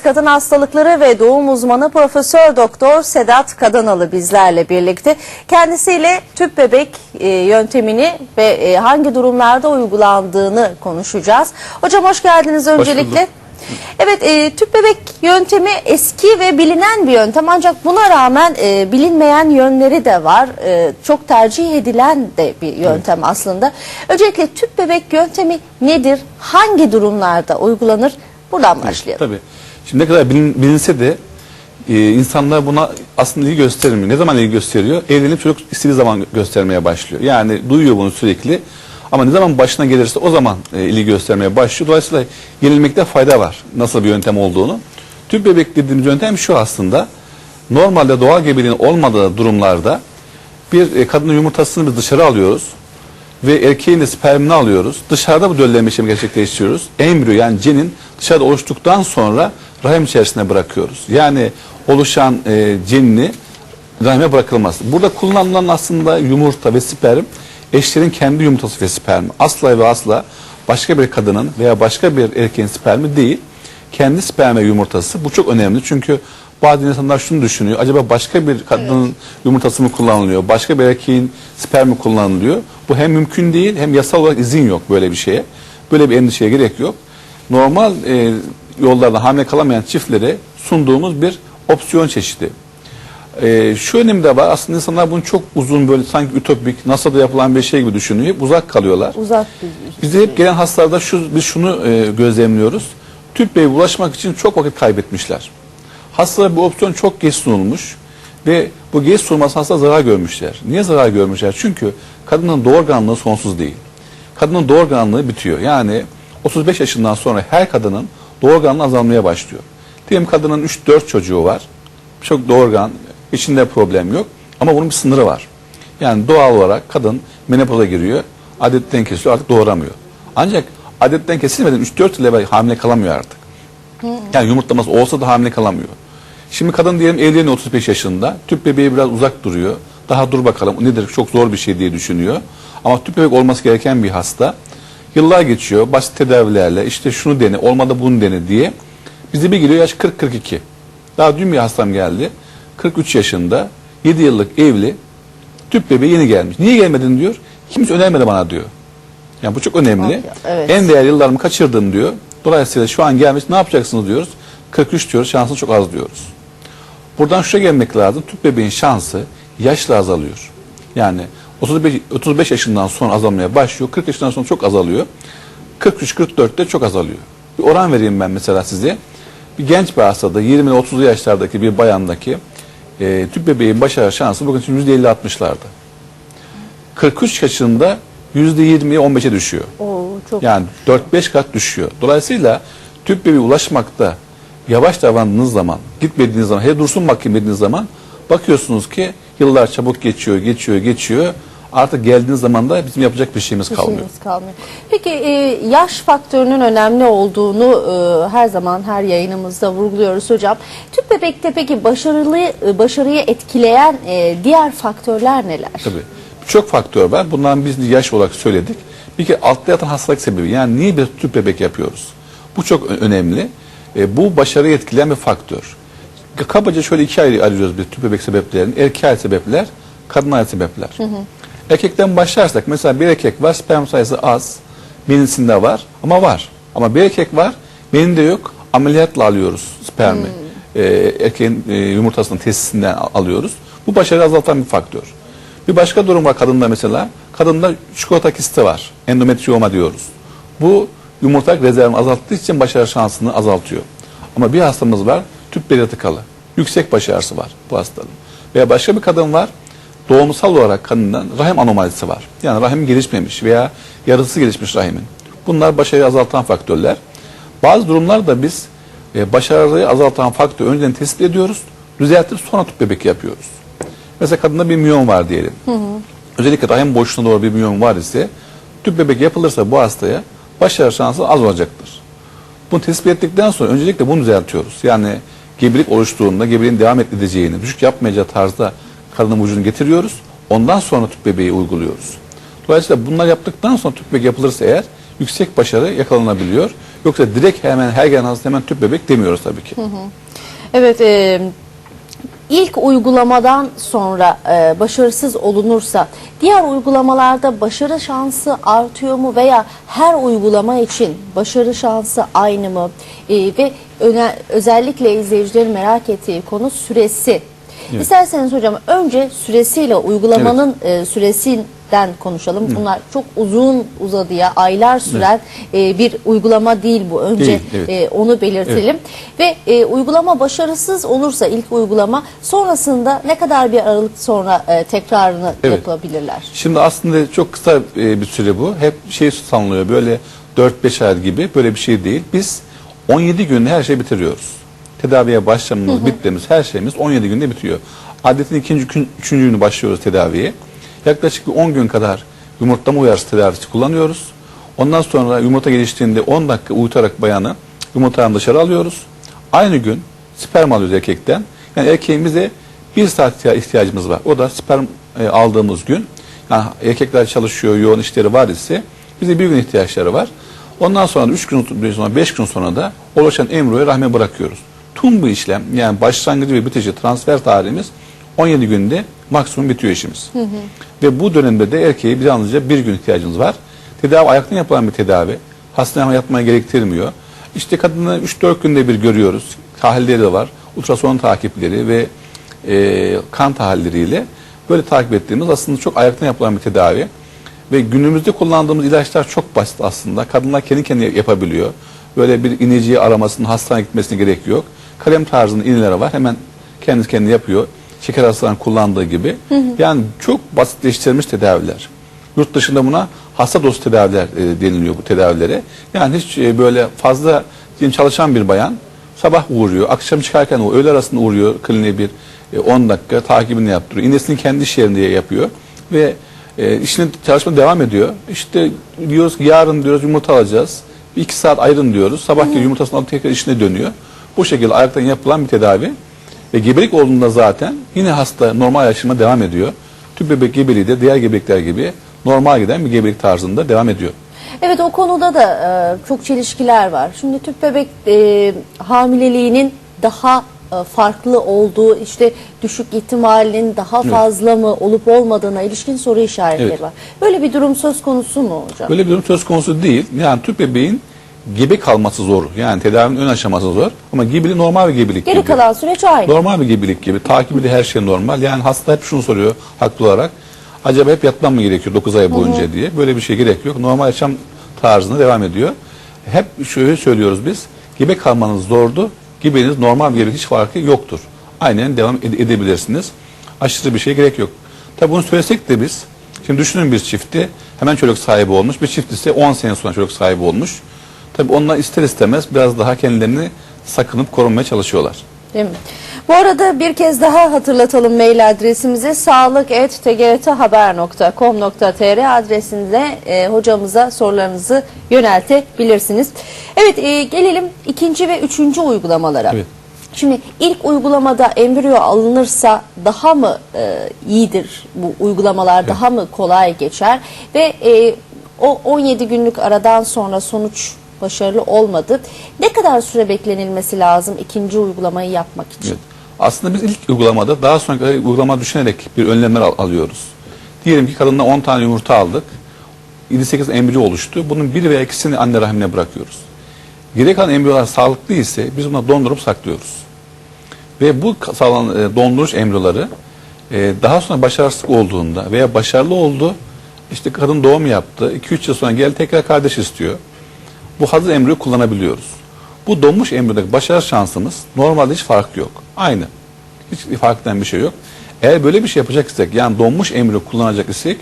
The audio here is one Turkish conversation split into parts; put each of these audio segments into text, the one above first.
Kadın hastalıkları ve doğum uzmanı Profesör Doktor Sedat Kadanalı bizlerle birlikte. Kendisiyle tüp bebek e, yöntemini ve e, hangi durumlarda uygulandığını konuşacağız. Hocam hoş geldiniz öncelikle. bulduk. Evet e, tüp bebek yöntemi eski ve bilinen bir yöntem ancak buna rağmen e, bilinmeyen yönleri de var. E, çok tercih edilen de bir yöntem aslında. Öncelikle tüp bebek yöntemi nedir? Hangi durumlarda uygulanır? Buradan başlayalım. Tabii. Şimdi ne kadar bilin- bilinse de e, insanlar buna aslında ilgi göstermiyor. Ne zaman ilgi gösteriyor? Evlenip çocuk istediği zaman göstermeye başlıyor. Yani duyuyor bunu sürekli. Ama ne zaman başına gelirse o zaman e, ilgi göstermeye başlıyor. Dolayısıyla yenilmekte fayda var. Nasıl bir yöntem olduğunu. Tüp bebek dediğimiz yöntem şu aslında. Normalde doğal gebeliğin olmadığı durumlarda bir e, kadının yumurtasını biz dışarı alıyoruz ve erkeğin de spermini alıyoruz. Dışarıda bu döllenme işlemi gerçekleştiriyoruz. Embriyo yani cenin dışarıda oluştuktan sonra rahim içerisine bırakıyoruz. Yani oluşan e, cenini rahime bırakılması. Burada kullanılan aslında yumurta ve sperm eşlerin kendi yumurtası ve spermi. Asla ve asla başka bir kadının veya başka bir erkeğin spermi değil. Kendi sperm ve yumurtası. Bu çok önemli çünkü bazı insanlar şunu düşünüyor. Acaba başka bir kadının yumurtası mı kullanılıyor? Başka bir erkeğin spermi kullanılıyor? Bu hem mümkün değil hem yasal olarak izin yok böyle bir şeye. Böyle bir endişeye gerek yok. Normal e, yollarla hamile kalamayan çiftlere sunduğumuz bir opsiyon çeşidi. E, şu önemli de var. Aslında insanlar bunu çok uzun böyle sanki ütopik, NASA'da yapılan bir şey gibi düşünüyor. Uzak kalıyorlar. Uzak bir Bizde hep gelen hastalarda şu, biz şunu e, gözlemliyoruz. Tüp bebeğe ulaşmak için çok vakit kaybetmişler. Hastalara bu opsiyon çok geç sunulmuş ve bu geç sunulması hasta zarar görmüşler. Niye zarar görmüşler? Çünkü kadının doğurganlığı sonsuz değil. Kadının doğurganlığı bitiyor. Yani 35 yaşından sonra her kadının doğurganlığı azalmaya başlıyor. Diyelim kadının 3-4 çocuğu var. Çok doğurgan, içinde problem yok. Ama bunun bir sınırı var. Yani doğal olarak kadın menopoza giriyor, adetten kesiliyor, artık doğuramıyor. Ancak adetten kesilmeden 3-4 yıl hamile kalamıyor artık. Yani yumurtlaması olsa da hamile kalamıyor. Şimdi kadın diyelim evleniyor 35 yaşında. Tüp bebeği biraz uzak duruyor. Daha dur bakalım nedir çok zor bir şey diye düşünüyor. Ama tüp bebek olması gereken bir hasta. Yıllar geçiyor basit tedavilerle işte şunu dene olmadı bunu dene diye. Bize bir geliyor yaş 40-42. Daha dün bir hastam geldi. 43 yaşında 7 yıllık evli tüp bebeği yeni gelmiş. Niye gelmedin diyor. Kimse önermedi bana diyor. Yani bu çok önemli. Evet. En değerli yıllarımı kaçırdım diyor. Dolayısıyla şu an gelmiş ne yapacaksınız diyoruz. 43 diyoruz şansınız çok az diyoruz. Buradan şuraya gelmek lazım. Tüp bebeğin şansı yaşla azalıyor. Yani 35, 35 yaşından sonra azalmaya başlıyor. 40 yaşından sonra çok azalıyor. 43-44'te çok azalıyor. Bir oran vereyim ben mesela size. Bir genç bir hastada 20-30'lu yaşlardaki bir bayandaki e, tüp bebeğin başarı şansı bugün için %50-60'larda. 43 yaşında %20'ye 15'e düşüyor. Oo, çok Yani 4-5 kat düşüyor. Dolayısıyla tüp bebeğe ulaşmakta yavaş davrandığınız zaman, gitmediğiniz zaman, hele dursun bakayım dediğiniz zaman bakıyorsunuz ki yıllar çabuk geçiyor, geçiyor, geçiyor. Artık geldiğiniz zaman da bizim yapacak bir şeyimiz bir kalmıyor. şeyimiz kalmıyor. Peki e, yaş faktörünün önemli olduğunu e, her zaman her yayınımızda vurguluyoruz hocam. Tüp bebekte peki başarılı e, başarıyı etkileyen e, diğer faktörler neler? Tabii. Çok faktör var. Bundan biz yaş olarak söyledik. Bir kere altta yatan hastalık sebebi. Yani niye bir tüp bebek yapıyoruz? Bu çok önemli. E, bu başarıyı etkileyen bir faktör. Kabaca şöyle iki ayrı ayırıyoruz bir tüp bebek sebeplerini. Erkeğe ait sebepler, kadına ait sebepler. Erkekten başlarsak mesela bir erkek var sperm sayısı az. Menisinde var ama var. Ama bir erkek var meninde yok ameliyatla alıyoruz spermi. E, erkeğin e, yumurtasının tesisinden al- alıyoruz. Bu başarıyı azaltan bir faktör. Bir başka durum var kadında mesela. Kadında çikolata kisti var. Endometrioma diyoruz. Bu yumurtalık rezervini azalttığı için başarı şansını azaltıyor. Ama bir hastamız var tüp beli tıkalı. Yüksek başarısı var bu hastanın. Veya başka bir kadın var doğumsal olarak kadından rahim anomalisi var. Yani rahim gelişmemiş veya yarısı gelişmiş rahimin. Bunlar başarıyı azaltan faktörler. Bazı durumlarda biz e, başarıyı azaltan faktörü önceden tespit ediyoruz. Düzeltip sonra tüp bebek yapıyoruz. Mesela kadında bir miyom var diyelim. Özellikle rahim boşluğuna doğru bir miyom var ise tüp bebek yapılırsa bu hastaya başarı şansı az olacaktır. Bunu tespit ettikten sonra öncelikle bunu düzeltiyoruz. Yani gebelik oluştuğunda gebeliğin devam edeceğini, düşük yapmayacağı tarzda kadının vücudunu getiriyoruz. Ondan sonra tüp bebeği uyguluyoruz. Dolayısıyla bunlar yaptıktan sonra tüp bebek yapılırsa eğer yüksek başarı yakalanabiliyor. Yoksa direkt hemen her gelen hasta hemen tüp bebek demiyoruz tabii ki. Evet, e, ilk uygulamadan sonra e, başarısız olunursa diğer uygulamalarda başarı şansı artıyor mu veya her uygulama için başarı şansı aynı mı? E, ve öne- özellikle izleyicilerin merak ettiği konu süresi. İsterseniz hocam önce süresiyle uygulamanın e, süresinden konuşalım. Bunlar çok uzun uzadıya aylar süren e, bir uygulama değil bu. Önce Değil, evet. e, onu belirtelim. Ve e, uygulama başarısız olursa ilk uygulama sonrasında ne kadar bir aralık sonra e, tekrarını Evet. yapabilirler? Şimdi aslında çok kısa e, bir süre bu. Hep şey sanılıyor böyle 4-5 ay gibi böyle bir şey değil. Biz 17 günde her şeyi bitiriyoruz. Tedaviye başlamamız, bitmemiz her şeyimiz 17 günde bitiyor. Adetin ikinci gün, üçüncü günü başlıyoruz tedaviye. Yaklaşık bir 10 gün kadar yumurtlama uyarısı tedavisi kullanıyoruz. Ondan sonra yumurta geliştiğinde 10 dakika uyutarak bayanı yumurtadan dışarı alıyoruz. Aynı gün sperm alıyoruz erkekten. Yani erkeğin bize bir saat ihtiyacımız var. O da sperm e, aldığımız gün. Yani erkekler çalışıyor, yoğun işleri var ise bize bir gün ihtiyaçları var. Ondan sonra 3 gün sonra 5 gün sonra da oluşan embriyoyu rahme bırakıyoruz. Tüm bu işlem yani başlangıcı ve bitici transfer tarihimiz 17 günde maksimum bitiyor işimiz. Ve bu dönemde de erkeğe bir yalnızca bir gün ihtiyacımız var. Tedavi ayaktan yapılan bir tedavi. Hastaneye yatmaya gerektirmiyor. İşte kadını 3-4 günde bir görüyoruz. Tahlilleri de var. Ultrason takipleri ve e, kan tahlilleriyle böyle takip ettiğimiz aslında çok ayaktan yapılan bir tedavi. Ve günümüzde kullandığımız ilaçlar çok basit aslında. Kadınlar kendi kendine yapabiliyor. Böyle bir iniciyi aramasının hastaneye gitmesine gerek yok. Kalem tarzında iğneleri var. Hemen kendisi kendine yapıyor. Şeker hastalarının kullandığı gibi. Yani çok basitleştirilmiş tedaviler. Yurt dışında buna hasta dostu tedaviler e, deniliyor bu tedavilere. Yani hiç e, böyle fazla diyelim çalışan bir bayan sabah uğruyor, akşam çıkarken o öğle arasında uğruyor kliniğe bir e, 10 dakika takibini yaptırıyor. İğnesini kendi iş yerinde yapıyor ve e, işine çalışma devam ediyor. İşte diyoruz ki yarın diyoruz yumurta alacağız. Bir iki saat ayrın diyoruz. Sabah geliyor yumurtasını alıp tekrar işine dönüyor. Bu şekilde ayaktan yapılan bir tedavi. Ve gebelik olduğunda zaten yine hasta normal yaşama devam ediyor. Tüp bebek gebeliği de diğer gebekler gibi normal giden bir gebelik tarzında devam ediyor. Evet o konuda da e, çok çelişkiler var. Şimdi tüp bebek e, hamileliğinin daha e, farklı olduğu işte düşük ihtimalinin daha fazla mı olup olmadığına ilişkin soru işaretleri Evet. var. Böyle bir durum söz konusu mu hocam? Böyle bir durum söz konusu değil. Yani tüp bebeğin gebe kalması zor. Yani tedavinin ön aşaması zor. Ama gebeliği normal bir gebelik Geri gibi. kalan süreç aynı. Normal bir gebelik gibi. Takibi de her şey normal. Yani hasta hep şunu soruyor haklı olarak. Acaba hep yatmam mı gerekiyor 9 ay boyunca diye. Böyle bir şey gerek yok. Normal yaşam tarzına devam ediyor. Hep şöyle söylüyoruz biz. Gebe kalmanız zordu. Gebeniz normal bir gebelik hiç farkı yoktur. Aynen devam ede- edebilirsiniz. Aşırı bir şey gerek yok. Tabi bunu söylesek de biz Şimdi düşünün bir çifti hemen çocuk sahibi olmuş. Bir çift ise 10 sene sonra çocuk sahibi olmuş. Tabi onlar ister istemez biraz daha kendilerini sakınıp korunmaya çalışıyorlar. Değil mi? Bu arada bir kez daha hatırlatalım mail adresimizi sağlık.tgrthaber.com.tr adresinde e, hocamıza sorularınızı yöneltebilirsiniz. Evet e, gelelim ikinci ve üçüncü uygulamalara. Evet. Şimdi ilk uygulamada embriyo alınırsa daha mı e, iyidir bu uygulamalar daha mı kolay geçer ve e, o 17 günlük aradan sonra sonuç başarılı olmadı. Ne kadar süre beklenilmesi lazım ikinci uygulamayı yapmak için? Evet. Aslında biz ilk uygulamada daha sonraki uygulama düşünerek bir önlemler al- alıyoruz. Diyelim ki kadından 10 tane yumurta aldık. 7-8 embriyo oluştu. Bunun bir veya ikisini anne rahmine bırakıyoruz. Geri kalan embriyolar sağlıklı ise biz bunları dondurup saklıyoruz. Ve bu sağlanan e, donduruş embriyoları e, daha sonra başarısızlık olduğunda veya başarılı oldu, işte kadın doğum yaptı, 2-3 yıl sonra geldi tekrar kardeş istiyor. Bu hazır embriyo kullanabiliyoruz. Bu donmuş embriyodaki başarı şansımız normalde hiç fark yok. Aynı. Hiç fark eden bir şey yok. Eğer böyle bir şey yapacak isek yani donmuş embriyo kullanacak isek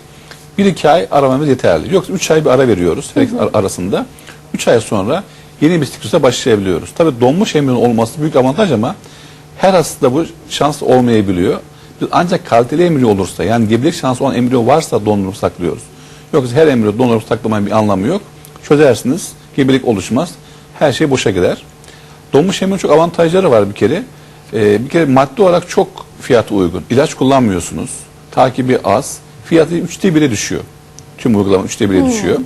bir iki ay aramamız yeterli. Yoksa üç ay bir ara veriyoruz her ikisi ar- arasında. Üç ay sonra yeni bir siklusa başlayabiliyoruz. Tabii donmuş embriyonun olması büyük avantaj ama her hastada bu şans olmayabiliyor. Biz ancak kaliteli embriyo olursa yani gebelik şansı olan embriyo varsa dondurup saklıyoruz. Yoksa her embriyo dondurup saklamanın bir anlamı yok. Çözersiniz, gebelik oluşmaz. Her şey boşa gider. Donmuş embriyonun çok avantajları var bir kere. Ee, bir kere maddi olarak çok fiyatı uygun. İlaç kullanmıyorsunuz. Takibi az. Fiyatı üçte bire düşüyor. Tüm uygulama üçte bire düşüyor.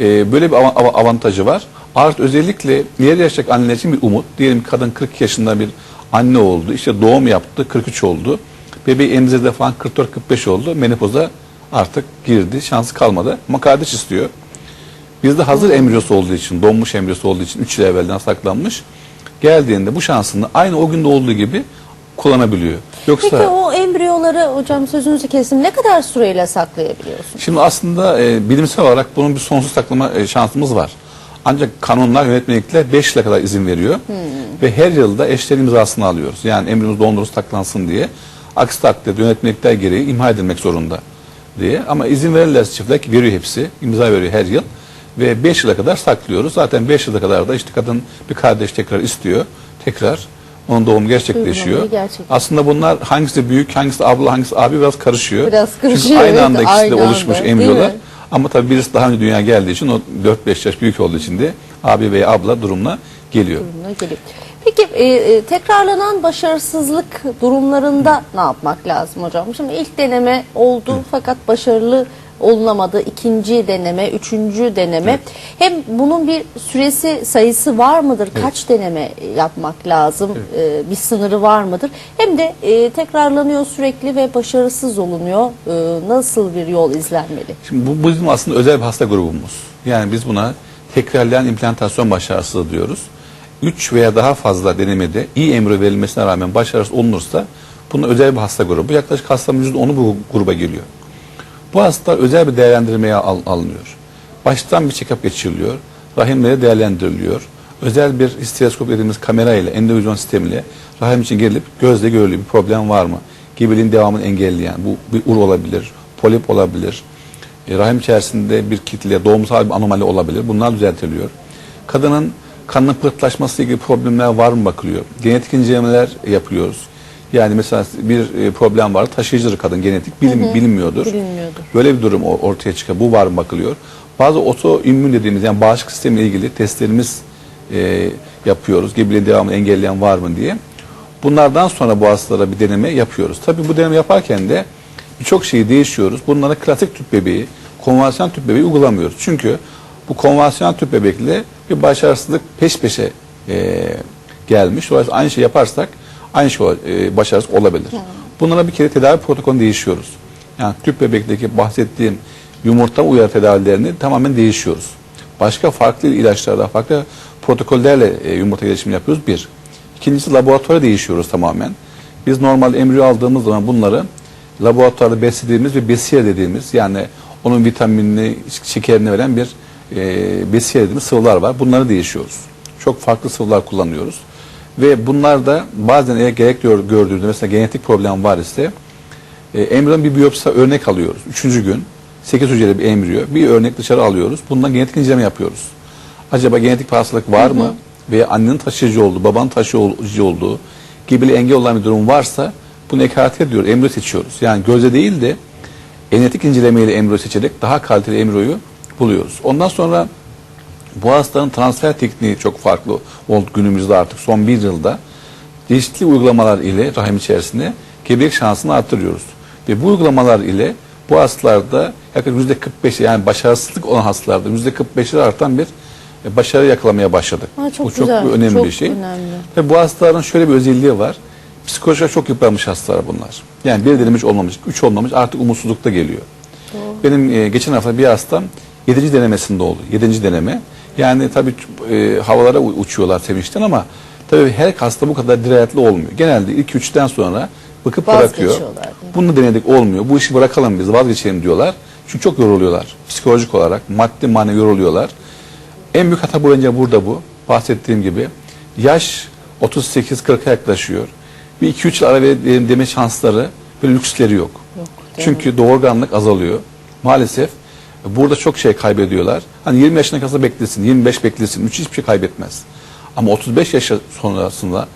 Ee, böyle bir av- av- avantajı var. Artı özellikle ileri yaştaki anneler için bir umut. Diyelim kadın 40 yaşında bir anne oldu. işte doğum yaptı 43 oldu. Bebeği emzirdi falan 44-45 oldu. Menopoza artık girdi. Şansı kalmadı. Ama kardeş istiyor. Bizde hazır embriyosu olduğu için, donmuş embriyosu olduğu için 3 yıl evvelden saklanmış. Geldiğinde bu şansını aynı o günde olduğu gibi kullanabiliyor. Yoksa Peki o embriyoları hocam sözünüzü kesim ne kadar süreyle saklayabiliyorsunuz? Şimdi aslında e, bilimsel olarak bunun bir sonsuz saklama e, şansımız var. Ancak kanunlar, yönetmelikler 5 yıla kadar izin veriyor. Ve her yılda eşlerin imzasını alıyoruz. Yani embriyomuz donduruz saklansın diye. Aksi takdirde yönetmelikler gereği imha edilmek zorunda diye. Ama izin verirlerse çiftler ki veriyor hepsi. imza veriyor her yıl. Ve 5 yıla kadar saklıyoruz. Zaten 5 yıla kadar da işte kadın bir kardeş tekrar istiyor. Tekrar onun doğumu gerçekleşiyor. Gerçekleştiriyor. Aslında bunlar hangisi büyük, hangisi abla, hangisi abi biraz karışıyor. Biraz Çünkü karışıyor, aynı evet, anda ikisi de oluşmuş anda, embriyolar. Ama tabii birisi daha önce dünyaya geldiği için o 4-5 yaş büyük olduğu için de abi veya abla durumuna geliyor. durumuna geliyor. Peki e, e, tekrarlanan başarısızlık durumlarında ne yapmak lazım hocam? Şimdi ilk deneme oldu fakat başarılı olunamadı. İkinci deneme, üçüncü deneme. Hem bunun bir süresi sayısı var mıdır? Kaç deneme yapmak lazım? E, bir sınırı var mıdır? Hem de e, tekrarlanıyor sürekli ve başarısız olunuyor. E, nasıl bir yol izlenmeli? Şimdi bu bizim aslında özel bir hasta grubumuz. Yani biz buna tekrarlayan implantasyon başarısızlığı diyoruz. 3 veya daha fazla denemede iyi embriyo verilmesine rağmen başarısız olunursa bunun özel bir hasta grubu. Yaklaşık hastanın %10'u bu gruba geliyor. Bu hastalar özel bir değerlendirmeye al- alınıyor. Baştan bir check-up geçiriliyor. Rahimleri değerlendiriliyor. Özel bir histeroskop dediğimiz kamera ile endovizyon sistemiyle rahim için gerilip gözle görülüyor bir problem var mı? Gebeliğin devamını engelleyen bu bir ur olabilir, polip olabilir. E, rahim içerisinde bir kitle, doğumsal bir anomali olabilir. Bunlar düzeltiliyor. Kadının kanının pıhtılaşması ilgili problemler var mı bakılıyor. Genetik incelemeler yapıyoruz. Yani mesela bir e, problem var, taşıyıcıdır kadın genetik bilim, bilinmiyordur. Bilinmiyordur. Böyle bir durum ortaya çıkıyor. Bu var mı bakılıyor. Bazı otoimmün dediğimiz yani bağışıklık sistemiyle ilgili testlerimiz e, yapıyoruz. Gebeliğin devamını engelleyen var mı diye. Bunlardan sonra bu hastalara bir deneme yapıyoruz. Tabii bu deneme yaparken de birçok şeyi değişiyoruz. Bunlara klasik tüp bebeği, konvansiyon tüp bebeği uygulamıyoruz. Çünkü bu konvansiyon tüp bebekle bir başarısızlık peş peşe e, gelmiş. Dolayısıyla aynı şey yaparsak aynı şey e, başarısız olabilir. Bunlara bir kere tedavi protokolü değişiyoruz. Yani tüp bebekteki bahsettiğim yumurta uyarı tedavilerini tamamen değişiyoruz. Başka farklı ilaçlarla, farklı protokollerle e, yumurta gelişimi yapıyoruz. Bir. İkincisi laboratuvara değişiyoruz tamamen. Biz normal embriyo aldığımız zaman bunları laboratuvarda beslediğimiz ve besiye dediğimiz yani onun vitaminini, şekerini veren bir e, besiye dediğimiz sıvılar var. Bunları değişiyoruz. Çok farklı sıvılar kullanıyoruz. Ve bunlar da bazen eğer gerek gördüğünde mesela genetik problem var ise e, embriyonun bir biyopsi örnek alıyoruz. Üçüncü gün 8 hücreli bir embriyo bir örnek dışarı alıyoruz. Bundan genetik inceleme yapıyoruz. Acaba genetik bir hastalık var mı? Veya annenin taşıyıcı olduğu, babanın taşıyıcı olduğu gibi engel olan bir durum varsa bunu ekarte ediyor, embriyo seçiyoruz. Yani gözle değil de genetik incelemeyle embriyo seçerek daha kaliteli embriyoyu buluyoruz. Ondan sonra bu hastanın transfer tekniği çok farklı oldu günümüzde artık son bir yılda. Çeşitli uygulamalar ile rahim içerisinde gebelik şansını artırıyoruz. Ve bu uygulamalar ile bu hastalarda yaklaşık yüzde 45 yani başarısızlık olan hastalarda yüzde 45'ler artan bir e, başarı yakalamaya başladık. Ha, çok bu güzel, çok önemli çok bir şey. önemli. Ve bu hastaların şöyle bir özelliği var. Psikolojik çok yıpranmış hastalar bunlar. Yani bir denemiş olmamış, üç olmamış artık umutsuzlukta geliyor. Benim e, geçen hafta bir hastam 7. denemesinde oldu. 7. deneme. Yani tabii e, havalara uçuyorlar sevinçten ama tabii her hasta bu kadar dirayetli olmuyor. Genelde ilk üçten sonra bıkıp bırakıyor. Bunu denedik olmuyor. Bu işi bırakalım biz vazgeçelim diyorlar. Çünkü çok yoruluyorlar. Psikolojik olarak maddi manevi yoruluyorlar. En büyük hata bence burada bu. Bahsettiğim gibi. Yaş 38-40'a yaklaşıyor. Bir 2-3 yıl ara verelim deme şansları ve lüksleri yok. Yok? Çünkü doğurganlık azalıyor. Maalesef burada çok şey kaybediyorlar. Hani 20 yaşına kadar beklesin, 25 beklesin, 3 hiçbir şey kaybetmez. Ama 35 yaş sonrasında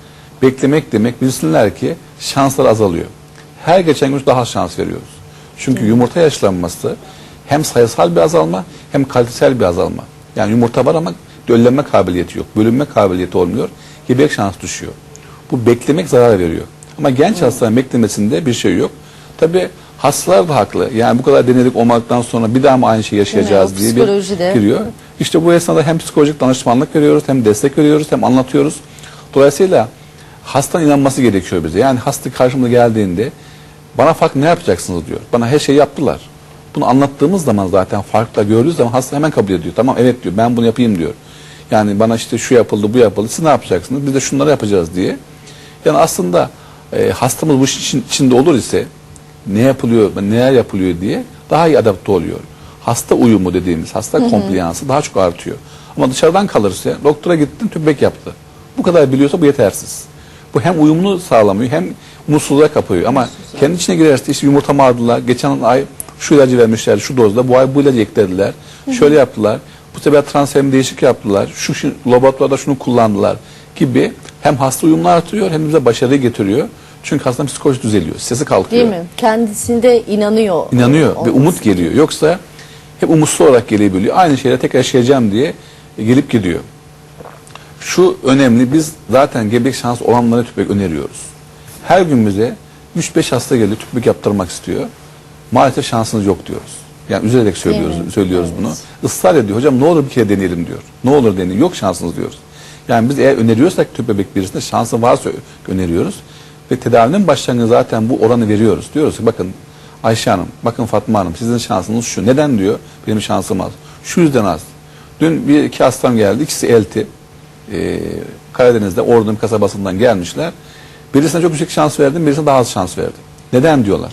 beklemek demek bilsinler ki şanslar azalıyor. Her geçen gün daha şans veriyoruz. Çünkü yumurta yaşlanması hem sayısal bir azalma hem kalitesel bir azalma. Yani yumurta var ama döllenme kabiliyeti yok, bölünme kabiliyeti olmuyor. Gebelik şansı düşüyor. Bu beklemek zarar veriyor. Ama genç hastanın beklemesinde bir şey yok. Tabi Hastalar da haklı. Yani bu kadar denedik olmaktan sonra bir daha mı aynı şeyi yaşayacağız diye bir giriyor. İşte bu esnada hem psikolojik danışmanlık veriyoruz, hem destek veriyoruz, hem anlatıyoruz. Dolayısıyla hastanın inanması gerekiyor bize. Yani hasta karşımda geldiğinde bana fark ne yapacaksınız diyor. Bana her şeyi yaptılar. Bunu anlattığımız zaman zaten farkla gördüğü zaman hasta hemen kabul ediyor. Tamam evet diyor ben bunu yapayım diyor. Yani bana işte şu yapıldı bu yapıldı siz ne yapacaksınız biz de şunları yapacağız diye. Yani aslında e, hastamız bu işin içinde olur ise ne yapılıyor neler yapılıyor diye daha iyi adapte oluyor. Hasta uyumu dediğimiz hasta kompliyansı daha çok artıyor. Ama dışarıdan kalırsa doktora gittin tübek yaptı. Bu kadar biliyorsa bu yetersiz. Bu hem uyumunu sağlamıyor hem mutsuzluğa kapıyor. Ama kendi içine girerse işte yumurta aldılar. Geçen ay şu ilacı vermişler şu dozda. Bu ay bu ilacı eklediler. Şöyle yaptılar. Bu sefer transferim değişik yaptılar. Şu, şu laboratuvarda şunu kullandılar gibi hem hasta uyumunu artırıyor hem bize başarıyı getiriyor. Çünkü hastanın psikolojisi düzeliyor. Sesi kalkıyor. Değil mi? Kendisinde inanıyor. İnanıyor ve umut geliyor. Yoksa hep umutsuz olarak gelebiliyor. Aynı şeyle tekrar yaşayacağım diye gelip gidiyor. Şu önemli biz zaten gebelik şansı olanlara tüpek öneriyoruz. Her gün bize 3-5 hasta geliyor tüpek yaptırmak istiyor. Maalesef şansınız yok diyoruz. Yani üzülerek söylüyoruz, mi? söylüyoruz Evet. bunu. Israr ediyor. Hocam ne olur bir kere deneyelim diyor. Ne olur deneyin. Yok şansınız diyoruz. Yani biz eğer öneriyorsak tüp bebek birisine şansı varsa öneriyoruz. Ve tedavinin başlangıcı zaten bu oranı veriyoruz. Diyoruz ki bakın Ayşe Hanım, bakın Fatma Hanım sizin şansınız şu. Neden diyor? Benim şansım az. Şu yüzden az. Dün bir iki hastam geldi. İkisi elti. Ee, Karadeniz'de Ordu bir kasabasından gelmişler. Birisine çok yüksek şans verdim, birisine daha az şans verdim. Neden diyorlar.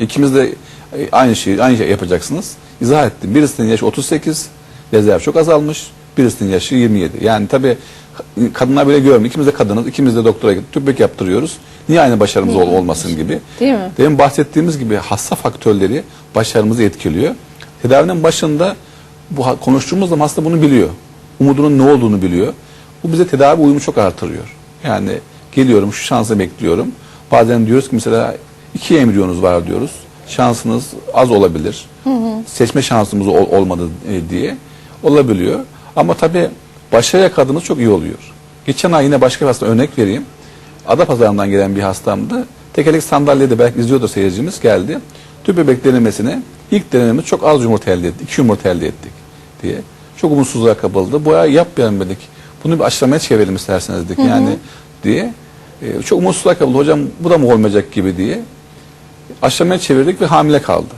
İkimiz de e, aynı şeyi aynı şey yapacaksınız. İzah ettim. Birisinin yaşı 38, rezerv çok azalmış. Birisinin yaşı 27. Yani tabii kadınlar böyle görmüyor. İkimiz de kadınız, ikimiz de doktora gidip tübek yaptırıyoruz. Niye aynı başarımız ol- olmasın gibi. Değil mi? Demin bahsettiğimiz gibi hasta faktörleri başarımızı etkiliyor. Tedavinin başında bu konuştuğumuz zaman hasta bunu biliyor. Umudunun ne olduğunu biliyor. Bu bize tedavi uyumu çok artırıyor. Yani geliyorum şu şansı bekliyorum. Bazen diyoruz ki mesela iki embriyonuz var diyoruz. Şansınız az olabilir. Seçme şansımız ol- olmadı e, diye olabiliyor. Ama tabii başarıya yakaladığımız çok iyi oluyor. Geçen ay yine başka bir hasta örnek vereyim. Adapazarı'ndan gelen bir hastamdı. Tekerlek sandalyede belki izliyordur seyircimiz geldi. Tüp bebek denemesine ilk denememiz çok az yumurta elde ettik. iki yumurta elde ettik diye. Çok umutsuzluğa kapıldı. Bu ay yapmayalım dedik. Bunu bir aşılamaya çevirelim isterseniz dedik. Yani diye. E, çok umutsuzluğa kapıldı. Hocam bu da mı olmayacak gibi diye. Aşılamaya çevirdik ve hamile kaldı.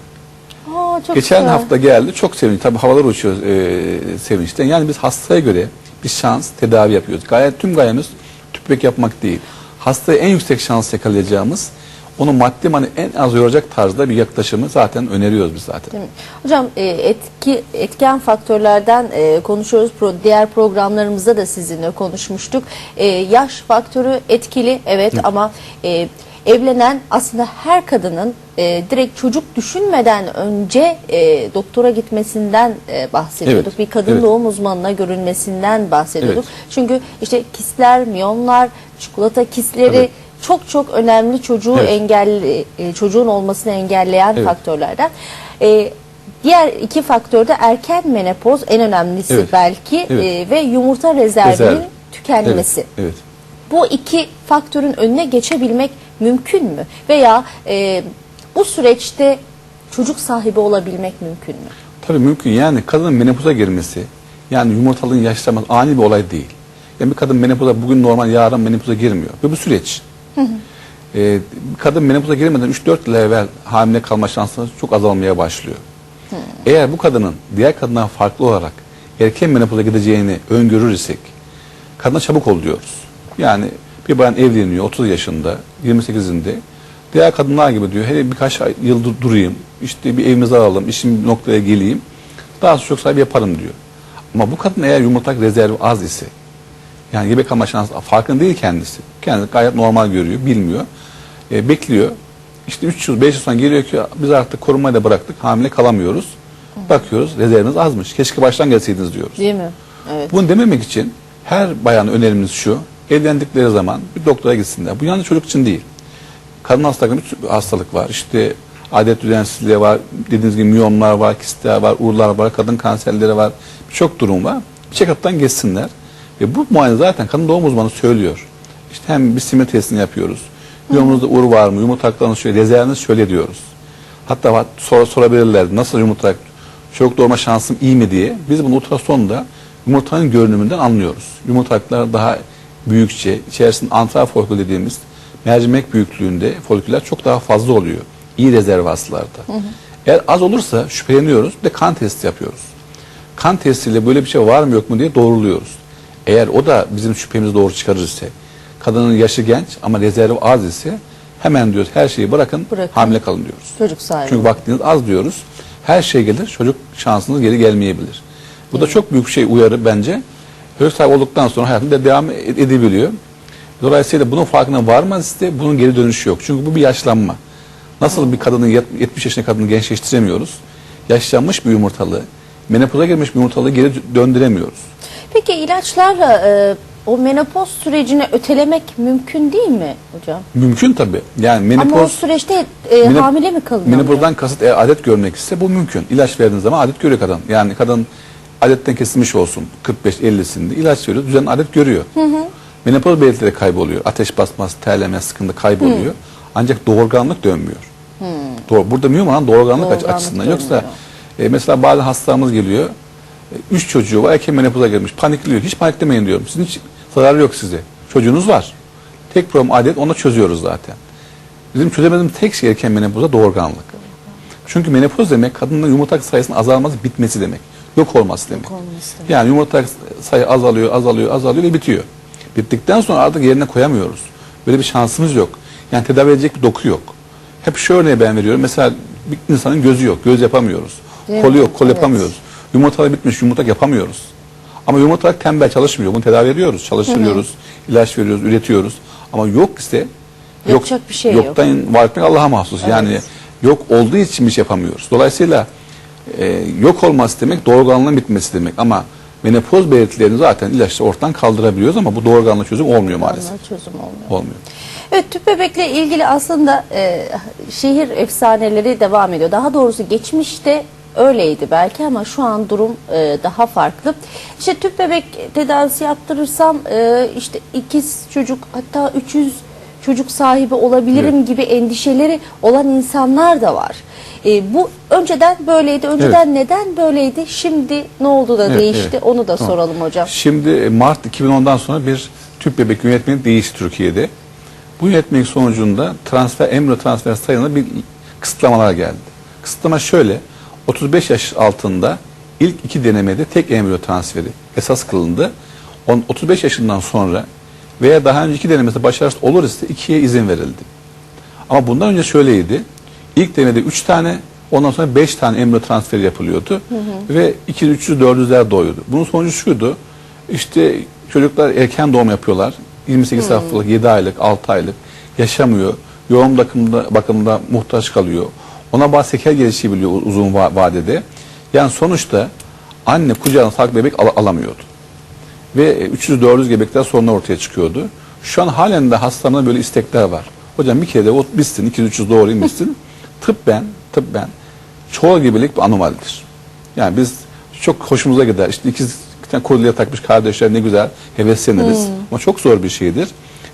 Aa, çok Geçen güzel. hafta geldi çok sevinç. Tabii havalar uçuyor e, sevinçten. Yani biz hastaya göre bir şans tedavi yapıyoruz. Gayet tüm gayemiz tüpbek yapmak değil. Hastaya en yüksek şans yakalayacağımız onu maddi manevi en az yoracak tarzda bir yaklaşımı zaten öneriyoruz biz zaten. Hocam e, etki etken faktörlerden e, konuşuyoruz. Diğer programlarımızda da sizinle konuşmuştuk. E, yaş faktörü etkili evet ama e, evlenen aslında her kadının e, direkt çocuk düşünmeden önce e, doktora gitmesinden e, bahsediyorduk. Evet, Bir kadın evet. doğum uzmanına görünmesinden bahsediyorduk. Evet. Çünkü işte kistler, miyomlar, çikolata kistleri Evet. çok çok önemli çocuğu Evet. engelli e, çocuğun olmasını engelleyen Evet. faktörlerden. E, diğer iki faktör de erken menopoz en önemlisi Evet. belki Evet. e, ve yumurta rezervinin Rezerv. tükenmesi. Evet, evet. Bu iki faktörün önüne geçebilmek mümkün mü? Veya e, bu süreçte çocuk sahibi olabilmek mümkün mü? Tabii mümkün. Yani kadının menopoza girmesi, yani yumurtalığın yaşlanması ani bir olay değil. Yani bir kadın menopoza bugün normal yarın menopoza girmiyor. Ve bu süreç. Ee, bir kadın menopoza girmeden 3-4 yıl evvel hamile kalma şansı çok azalmaya başlıyor. Eğer bu kadının diğer kadından farklı olarak erken menopoza gideceğini öngörür isek kadına çabuk ol diyoruz. Yani bir bayan evleniyor 30 yaşında 28'inde diğer kadınlar gibi diyor hele birkaç ay, yıl dur- durayım işte bir evimizi alalım işim bir noktaya geleyim daha çok sahibi yaparım diyor. Ama bu kadın eğer yumurtak rezervi az ise yani gebe kalma şansı farkında değil kendisi. Kendisi gayet normal görüyor, bilmiyor. E, bekliyor. İşte 3 yıl, 5 yıl sonra geliyor ki biz artık korumayı da bıraktık, hamile kalamıyoruz. Bakıyoruz rezerviniz azmış. Keşke baştan gelseydiniz diyoruz. Değil mi? Evet. Bunu dememek için her bayan önerimiz şu. Evlendikleri zaman bir doktora gitsinler. Bu yalnız çocuk için değil. Kadın hastalıklarında bir hastalık var. İşte adet düzensizliği var. Dediğiniz gibi miyomlar var, kistler var, uğurlar var, kadın kanserleri var. Birçok durum var. Bir check-up'tan geçsinler. Ve bu muayene zaten kadın doğum uzmanı söylüyor. İşte hem bir simir testini yapıyoruz. Miyomunuzda uğur var mı? Yumurtaklarınız şöyle, rezerviniz şöyle diyoruz. Hatta sor, sorabilirler nasıl yumurta çocuk doğurma şansım iyi mi diye. Biz bunu ultrasonda yumurtanın görünümünden anlıyoruz. Yumurtalıklar daha büyükçe, içerisinde antral folikül dediğimiz mercimek büyüklüğünde foliküller çok daha fazla oluyor. İyi rezervanslarda. Eğer az olursa şüpheleniyoruz de kan testi yapıyoruz. Kan testiyle böyle bir şey var mı yok mu diye doğruluyoruz. Eğer o da bizim şüphemizi doğru çıkarır ise, kadının yaşı genç ama rezervi az ise hemen diyoruz her şeyi bırakın, Bırakın. hamile kalın diyoruz. Çocuk sahibi. Çünkü vaktiniz az diyoruz. Her şey gelir, çocuk şansınız geri gelmeyebilir. Bu da çok büyük şey uyarı bence. Çocuk sahibi olduktan sonra hayatında devam ed- edebiliyor. Dolayısıyla bunun farkına varmaz ise bunun geri dönüşü yok. Çünkü bu bir yaşlanma. Nasıl bir kadının yet- 70 yaşında kadını gençleştiremiyoruz. Yaşlanmış bir yumurtalığı, menopoza girmiş bir yumurtalığı geri dö- döndüremiyoruz. Peki ilaçlarla e, o menopoz sürecini ötelemek mümkün değil mi hocam? Mümkün tabii. Yani Ama o menopoz süreçte e, Menop- hamile mi kalınıyor? Menopozdan kasıt eğer adet görmek ise bu mümkün. İlaç verdiğiniz zaman adet görüyor kadın. Yani kadın adetten kesilmiş olsun 45-50'sinde ilaç veriyor düzenli adet görüyor. Menopoz belirtileri kayboluyor. Ateş basması, terleme, sıkıntı kayboluyor. Ancak doğurganlık dönmüyor. Doğru. Burada mühim olan doğurganlık, Doğurganlık açısından. Yoksa dönmüyor. e, mesela bazen hastamız geliyor. e, Üç çocuğu var erken menopoza girmiş. Panikliyor. Hiç paniklemeyin diyorum. Sizin hiç zararı yok size. Çocuğunuz var. Tek problem adet onu çözüyoruz zaten. Bizim çözemediğimiz tek şey erken menopoza doğurganlık. Çünkü menopoz demek kadının yumurta sayısının azalması, bitmesi demek. Yok olması demek. olması Yani yumurta sayı azalıyor, azalıyor, azalıyor ve bitiyor. Bittikten sonra artık yerine koyamıyoruz. Böyle bir şansımız yok. Yani tedavi edecek bir doku yok. Hep şu örneği ben veriyorum. Mesela bir insanın gözü yok, göz yapamıyoruz. Değil Kolu mi? yok, kol Evet. yapamıyoruz. Yumurtalar bitmiş, yumurtak yapamıyoruz. Ama yumurtalık tembel çalışmıyor. Bunu tedavi ediyoruz, çalıştırıyoruz, ilaç veriyoruz, üretiyoruz. Ama yok ise Yapacak bir şey yok. yoktan var etmek Allah'a mahsus. Yani yok olduğu için bir şey yapamıyoruz. Dolayısıyla e, yok olması demek doğurganlığın bitmesi demek. Ama menopoz belirtilerini zaten ilaçla ortadan kaldırabiliyoruz ama bu doğurganlık çözüm olmuyor maalesef. Çözüm olmuyor. Olmuyor. Evet tüp bebekle ilgili aslında e, şehir efsaneleri devam ediyor. Daha doğrusu geçmişte öyleydi belki ama şu an durum e, daha farklı. İşte tüp bebek tedavisi yaptırırsam e, işte ikiz çocuk hatta 300 çocuk sahibi olabilirim gibi endişeleri olan insanlar da var. E, bu önceden böyleydi. Önceden neden böyleydi? Şimdi ne oldu da Evet, değişti? evet. Onu da Tamam. soralım hocam. Şimdi e, Mart 2010'dan sonra bir tüp bebek yönetmeliği değişti Türkiye'de. Bu yönetmelik sonucunda transfer, embriyo transfer sayısında bir kısıtlamalar geldi. Kısıtlama şöyle, 35 yaş altında ilk iki denemede tek embriyo transferi esas kılındı. On- 35 yaşından sonra veya daha önceki denemesi başarısız olur ise ikiye izin verildi. Ama bundan önce şöyleydi. İlk denemede 3 tane, ondan sonra 5 tane embriyo transferi yapılıyordu. Ve 200, 300, 400'ler doğuyordu. Bunun sonucu şuydu. İşte çocuklar erken doğum yapıyorlar. 28 haftalık, 7 aylık, 6 aylık yaşamıyor. Yoğun bakımda, bakımda muhtaç kalıyor. Ona bazı seker gelişebiliyor uzun va- vadede. Yani sonuçta anne kucağına sağlıklı bebek al- alamıyordu ve 300-400 gebekler sorunlar ortaya çıkıyordu. Şu an halen de hastalarımda böyle istekler var. Hocam bir kere de o bitsin, 200-300 doğrayayım bitsin. tıbben, tıbben çoğu gebelik bir anomalidir. Yani biz çok hoşumuza gider. İşte ikiz kolyeye takmış kardeşler ne güzel hevesleniriz. Ama çok zor bir şeydir.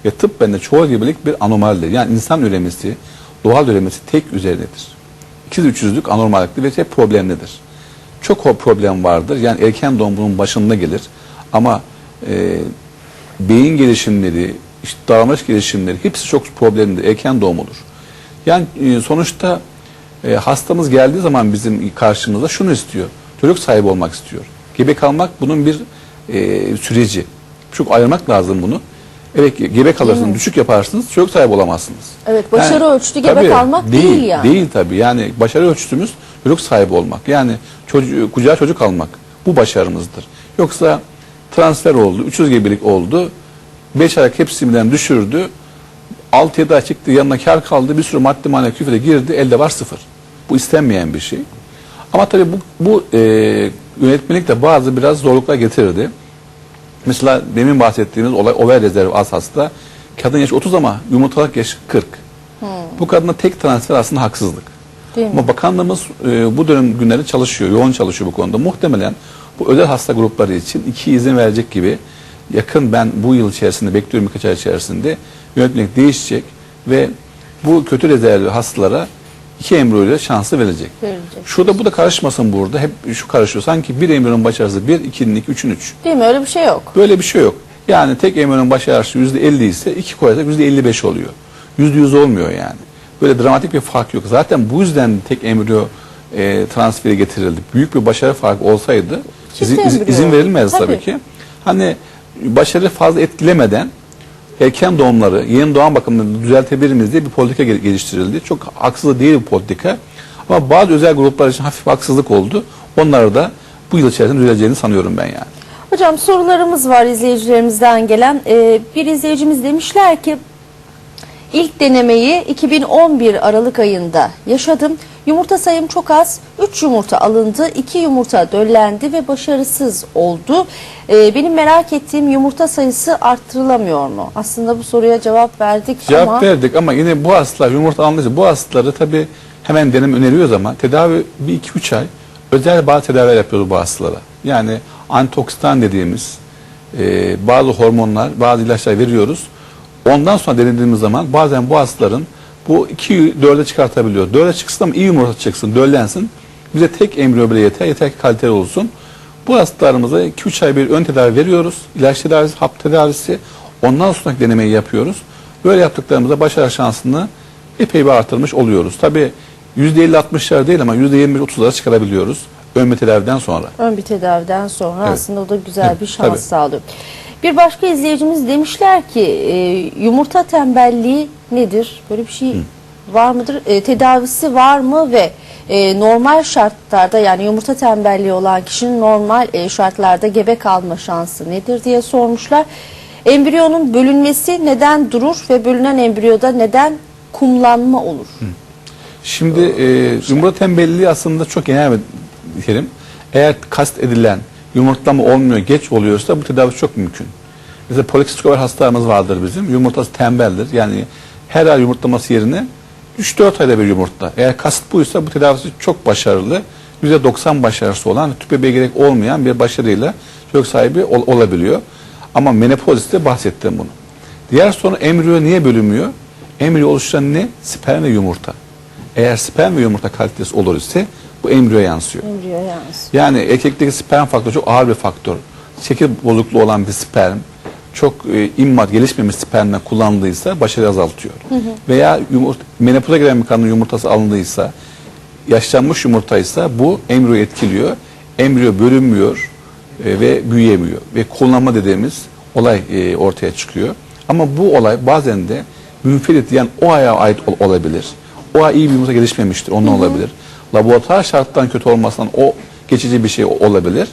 Ve tıbben de çoğu gebelik bir anomalidir. Yani insan üremesi, doğal üremesi tek üzerinedir. İkiz üçüzlük anormalliktir ve hep problemlidir. Çok o problem vardır. Yani erken doğum bunun başında gelir. Ama e, beyin gelişimleri, işte davranış gelişimleri hepsi çok problemlidir. Erken doğum olur. Yani e, sonuçta e, hastamız geldiği zaman bizim karşımıza şunu istiyor. Çocuk sahibi olmak istiyor. Gebe kalmak bunun bir e, süreci. Çok ayırmak lazım bunu. Evet gebe kalırsınız, düşük yaparsınız, çocuk sahibi olamazsınız. Evet, başarı ölçütü gebe tabii, kalmak değil yani. Değil tabii. Yani başarı ölçütümüz çocuk sahibi olmak. Yani çocuğu, kucağa çocuk almak. Bu başarımızdır. Yoksa transfer oldu, 300 gebelik oldu. 5 ayak hepsinden düşürdü. 6-7 ay çıktı yanına kar kaldı. Bir sürü maddi manevi küfre girdi. Elde var sıfır. Bu istenmeyen bir şey. Ama tabii bu, bu e, yönetmelik de bazı biraz zorluklar getirdi. Mesela demin bahsettiğimiz olay over rezervi az hasta. Kadın yaşı 30 ama yumurtalık yaşı 40. Bu kadına tek transfer aslında haksızlık. Değil mi? Ama bakanlığımız e, bu dönem günleri çalışıyor, yoğun çalışıyor bu konuda. Muhtemelen bu özel hasta grupları için iki izin verecek gibi yakın ben bu yıl içerisinde bekliyorum birkaç ay içerisinde yönetmelik değişecek ve bu kötü rezervli hastalara iki embriyoyla şansı verecek. Verecek. Şurada bu da karışmasın burada. Hep şu karışıyor. Sanki bir embriyonun başarısı bir, ikinin iki, üçün üç. Değil mi? Öyle bir şey yok. Böyle bir şey yok. Yani tek embriyonun başarısı yüzde elli ise iki koyarsak yüzde elli beş oluyor. Yüzde yüz olmuyor yani. Böyle dramatik bir fark yok. Zaten bu yüzden tek embriyo e, transferi getirildi. Büyük bir başarı farkı olsaydı izin, embriyo. izin verilmez tabii. Tabii. ki. Hani başarı fazla etkilemeden erken doğumları yeni doğum bakımından düzeltebilir miyiz diye bir politika gel- geliştirildi. Çok haksız değil bu politika. Ama bazı özel gruplar için hafif haksızlık oldu. Onları da bu yıl içerisinde düzeleceğini sanıyorum ben yani. Hocam sorularımız var izleyicilerimizden gelen. Ee, bir izleyicimiz demişler ki ilk denemeyi 2011 Aralık ayında yaşadım. Yumurta sayım çok az. 3 yumurta alındı, 2 yumurta döllendi ve başarısız oldu. Ee, benim merak ettiğim yumurta sayısı arttırılamıyor mu? Aslında bu soruya cevap verdik Cevap ama verdik ama yine bu hastalar yumurta alınca bu hastaları tabii hemen deneme öneriyoruz ama tedavi bir iki üç ay özel bazı tedaviler yapıyoruz bu hastalara. Yani antioksidan dediğimiz e, bazı hormonlar, bazı ilaçlar veriyoruz. Ondan sonra denediğimiz zaman bazen bu hastaların bu iki dörde çıkartabiliyor. Dörde çıksın ama iyi yumurta çıksın, döllensin. Bize tek embriyo bile yeter, yeter ki kaliteli olsun. Bu hastalarımıza 2-3 ay bir ön tedavi veriyoruz. İlaç tedavisi, hap tedavisi. Ondan sonraki denemeyi yapıyoruz. Böyle yaptıklarımızda başarı şansını epey bir artırmış oluyoruz. Tabii %50-60'lar değil ama %25-30'lara çıkarabiliyoruz ön bir tedaviden sonra. ön bir tedaviden sonra Evet. aslında o da güzel Evet, bir şans tabii. sağlıyor. Bir başka izleyicimiz demişler ki e, yumurta tembelliği nedir? Böyle bir şey var mıdır? E, tedavisi var mı ve e, normal şartlarda yani yumurta tembelliği olan kişinin normal e, şartlarda gebe kalma şansı nedir diye sormuşlar. Embriyonun bölünmesi neden durur ve bölünen embriyoda neden kumlanma olur? Şimdi e, yumurta tembelliği aslında çok genel bir terim. Eğer kast edilen yumurtlama olmuyor, geç oluyorsa bu tedavi çok mümkün. Mesela polikistik over hastalarımız vardır bizim. Yumurtası tembeldir. Yani her ay yumurtlaması yerine 3-4 ayda bir yumurtla. Eğer kasıt buysa bu tedavisi çok başarılı. %90 başarısı olan, tüp bebeğe gerek olmayan bir başarıyla çocuk sahibi ol- olabiliyor. Ama menopoziste bahsettim bunu. Diğer soru embriyo niye bölünmüyor? Embriyo oluşturan ne? Sperm ve yumurta. Eğer sperm ve yumurta kalitesi olur ise bu embriyo yansıyor. Embriyo yansıyor. Yani erkekteki sperm faktörü çok ağır bir faktör. Şekil bozukluğu olan bir sperm çok e, immat gelişmemiş spermle kullanıldıysa başarı azaltıyor. Veya yumurta, menopoza giren bir kadının yumurtası alındıysa yaşlanmış yumurtaysa bu embriyo etkiliyor. Embriyo bölünmüyor e, ve büyüyemiyor. Ve kullanma dediğimiz olay e, ortaya çıkıyor. Ama bu olay bazen de münferit yani o aya ait ol- olabilir. O ay iyi bir yumurta gelişmemiştir ondan olabilir. Laboratuvar şarttan kötü olmasından o geçici bir şey olabilir.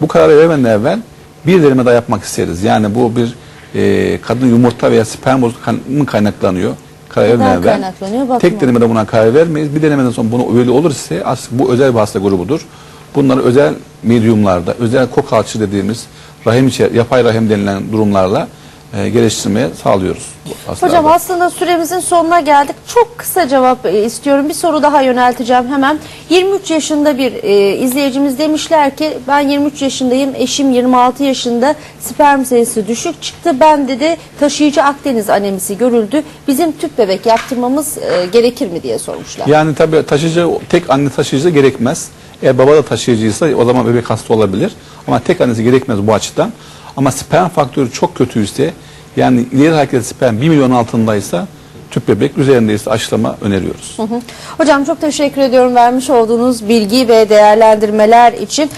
Bu kararı vermeden evvel bir deneme daha yapmak isteriz. Yani bu bir e, kadın yumurta veya sperm bozukluğu mı kaynaklanıyor? Karar vermeden evvel tek denemede buna karar vermeyiz. Bir denemeden sonra bunu öyle olur ise aslında bu özel bir hasta grubudur. Bunları özel medyumlarda, özel kokalçı dediğimiz rahim içi, yapay rahim denilen durumlarla e, geliştirmeye sağlıyoruz. Hocam aslında süremizin sonuna geldik. Çok kısa cevap e, istiyorum. Bir soru daha yönelteceğim hemen. 23 yaşında bir e, izleyicimiz demişler ki ben 23 yaşındayım, eşim 26 yaşında sperm sayısı düşük çıktı. Ben dedi taşıyıcı Akdeniz anemisi görüldü. Bizim tüp bebek yaptırmamız e, gerekir mi diye sormuşlar. Yani tabii taşıyıcı, tek anne taşıyıcı gerekmez. Eğer baba da taşıyıcıysa o zaman bebek hasta olabilir. Ama tek annesi gerekmez bu açıdan. Ama sperm faktörü çok kötüyse yani ileri hareketli sperm 1 milyon altındaysa tüp bebek üzerindeyse aşılama öneriyoruz. Hocam çok teşekkür ediyorum vermiş olduğunuz bilgi ve değerlendirmeler için.